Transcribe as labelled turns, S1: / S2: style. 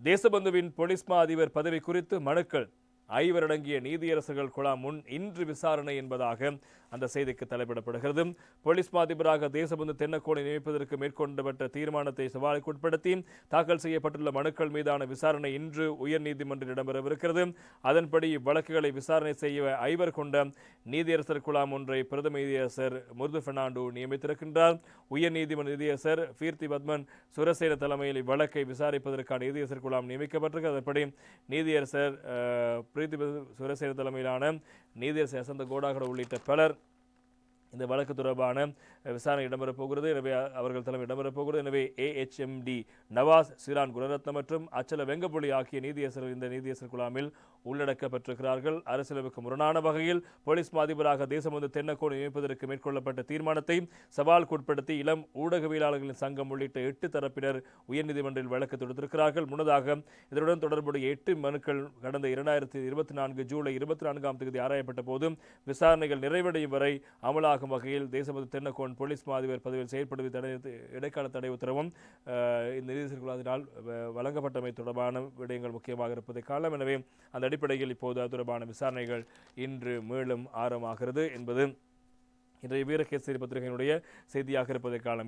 S1: தேசபந்துவின் பொலிஸ்மா அதிபர் பதவி குறித்து மனுக்கள் ஐவரடங்கிய நீதியரசர்கள் குழாம் முன் இன்று விசாரணை என்பதாக அந்த செய்திக்கு தலைப்பிடப்படுகிறது. போலீஸ் மாதிபராக தேசபந்து தென்னக்கோனை நியமிப்பதற்கு மேற்கொண்டப்பட்ட தீர்மானத்தை சவாலுக்கு உட்படுத்தி தாக்கல் செய்யப்பட்டுள்ள மனுக்கள் மீதான விசாரணை இன்று உயர்நீதிமன்றில் இடம்பெறவிருக்கிறது. அதன்படி இவ்வழக்குகளை விசாரணை செய்ய ஐவர் கொண்ட நீதியரசர் குழாம் ஒன்றை பிரதம நீதியரசர் முருது பெர்னாண்டோ நியமித்திருக்கின்றார். உயர்நீதிமன்ற நீதியரசர் கீர்த்தி பத்மன் சுரசேன தலைமையில் இவ்வழக்கை விசாரிப்பதற்கான நீதியரசர் குழாம் நியமிக்கப்பட்டிருக்கு. அதன்படி நீதியரசர் பிரீத்தி சுரசேன தலைமையிலான நீதியரசர் யசந்த கோடாகட உள்ளிட்ட பலர் இந்த வழக்கு தொடர்பான விசாரணை இடம்பெறப் போகிறது. எனவே அவர்கள் தலைமை இடம்பெறப் போகிறது. எனவே ஏஎச்எம்டி நவாஸ் சிரான் குணரத்னம் மற்றும் அச்சல வெங்கப்புலி ஆகிய நீதியரசர்கள் இந்த நீதியரசர் குழாமில் உள்ளடக்கப்பட்டிருக்கிறார்கள். அரசியலமைப்பு முரணான வகையில் போலீஸ் மாதிபராக தேசபந்து தென்னக்கோடு நியமிப்பதற்கு மேற்கொள்ளப்பட்ட தீர்மானத்தை சவாலுக்குட்படுத்தி இளம் ஊடகவியலாளர்களின் சங்கம் உள்ளிட்ட எட்டு தரப்பினர் உயர்நீதிமன்றில் வழக்கு தொடுத்திருக்கிறார்கள். முன்னதாக இதனுடன் தொடர்புடைய எட்டு மனுக்கள் கடந்த இரண்டாயிரத்தி இருபத்தி நான்கு ஜூலை இருபத்தி நான்காம் தேதி ஆராயப்பட்ட போது விசாரணைகள் நிறைவடையும் வரை அமலாகும் வகையில் தேசபந்து தென்னக்கோன் போலீஸ் மா பதவியில் செயல்படுவது தடை இடைக்கால தடை உத்தரவும் இந்த இந்த நீதிசர்களால் வழங்கப்பட்டமை தொடர்பான விடயங்கள் முக்கியமாக இருப்பதை காலம் எனவே அந்த அடிப்படையில் இப்போது அது தொடர்பான விசாரணைகள் இன்று மேலும் ஆரம்பமாகிறது என்பது இன்றைய வீரகேசரி பத்திரிகையினுடைய செய்தியாக இருப்பதை காலம்